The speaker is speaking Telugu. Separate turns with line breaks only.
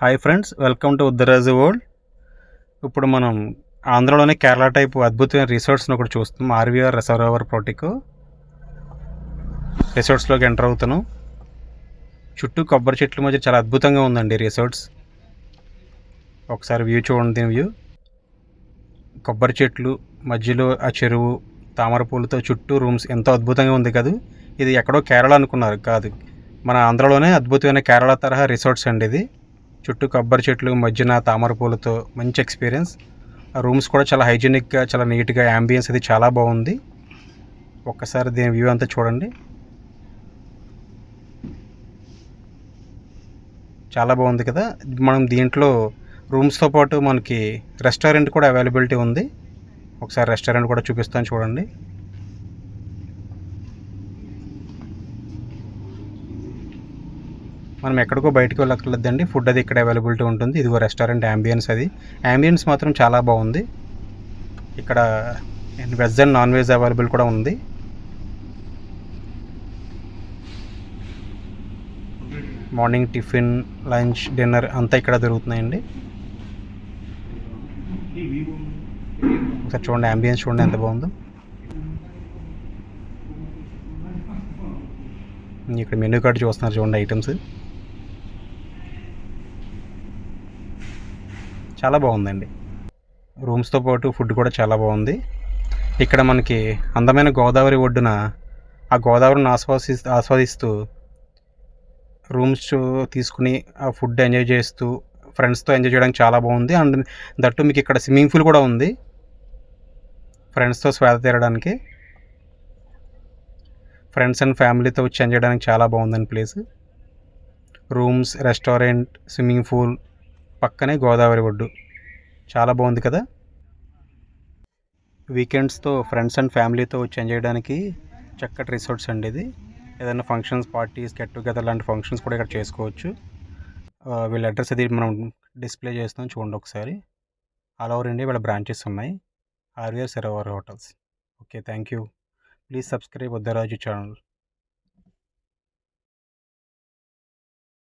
Hi friends welcome to Uddaraju world. ఇప్పుడు మనం ఆంధ్రలోనే కేరళ టైప్ అద్భుతమైన రిసార్ట్స్ని ఒకటి చూస్తాం ఆర్వీఆర్ రిసర్వర్ ప్రోటిక్. రిసార్ట్స్లోకి ఎంటర్ అవుతాను చుట్టూ కొబ్బరి చెట్ల మధ్య చాలా అద్భుతంగా ఉందండి రిసార్ట్స్. ఒకసారి వ్యూ చూడండి దీని వ్యూ. కొబ్బరి చెట్లు మధ్యలో ఆ చెరువు తామర పూలతో చుట్టూ రూమ్స్ ఎంతో అద్భుతంగా ఉంది కదా. ఇది ఎక్కడో కేరళ అనుకున్నారు కాదు. మన ఆంధ్రలోనే అద్భుతమైన కేరళ తరహా రిసార్ట్స్ అండి ఇది. చుట్టూ కొబ్బరి చెట్లు మధ్యన తామర పూలతో మంచి ఎక్స్పీరియన్స్ ఆ రూమ్స్ కూడా చాలా హైజీనిక్గా చాలా నీట్గా యాంబియన్స్ అది చాలా బాగుంది. ఒక్కసారి దీని వ్యూ అంతా చూడండి. చాలా బాగుంది కదా. మనం దీంట్లో రూమ్స్తో పాటు మనకి రెస్టారెంట్ కూడా అవైలబిలిటీ ఉంది. ఒకసారి రెస్టారెంట్ కూడా చూపిస్తాను చూడండి. మనం ఎక్కడికో బయటకు వెళ్ళక్కర్లేదండి. ఫుడ్ అది ఇక్కడ అవైలబిలిటీ ఉంటుంది. ఇదిగో రెస్టారెంట్ యాంబియన్స్ అది. యాంబియన్స్ మాత్రం చాలా బాగుంది. ఇక్కడ veg and non veg available కూడా ఉంది. మార్నింగ్ టిఫిన్ లంచ్ డిన్నర్ అంతా ఇక్కడ దొరుకుతున్నాయండి. ఒకసారి చూడండి అంబియన్స్ చూడండి ఎంత బాగుందో. ఇక్కడ మెనూ కార్డు చూస్తున్నారు చూడండి ఐటమ్స్ చాలా బాగుందండి. రూమ్స్తో పాటు ఫుడ్ కూడా చాలా బాగుంది. ఇక్కడ మనకి అందమైన గోదావరి ఒడ్డున ఆ గోదావరిని ఆస్వాసి ఆస్వాదిస్తూ రూమ్స్ తీసుకుని ఆ ఫుడ్ ఎంజాయ్ చేస్తూ ఫ్రెండ్స్తో ఎంజాయ్ చేయడానికి చాలా బాగుంది. అండ్ దట్టు మీకు ఇక్కడ స్విమ్మింగ్ పూల్ కూడా ఉంది. ఫ్రెండ్స్తో శ్వేత తీరడానికి ఫ్రెండ్స్ అండ్ ఫ్యామిలీతో వచ్చి ఎంజాయ్ చేయడానికి చాలా బాగుందండి place. Rooms restaurant swimming pool పక్కనే గోదావరి ఒడ్డు. చాలా బాగుంది కదా? వీకెండ్స్తో ఫ్రెండ్స్ అండ్ ఫ్యామిలీతో వచ్చి ఎంజాయ్ చేయడానికి చక్కటి రిసార్ట్స్ అండి ఇది. ఏదైనా ఫంక్షన్స్ పార్టీస్ గెట్ టుగెదర్ లాంటి ఫంక్షన్స్ కూడా ఇక్కడ చేసుకోవచ్చు. వీళ్ళ అడ్రస్ అది మనం డిస్ప్లే చేస్తాం చూడండి ఒకసారి. ఆల్ ఓవర్ ఇండియా వీళ్ళ బ్రాంచెస్ ఉన్నాయి. RVR సెరవర్ hotels. Okay thank you. Please subscribe Uddaraju channel.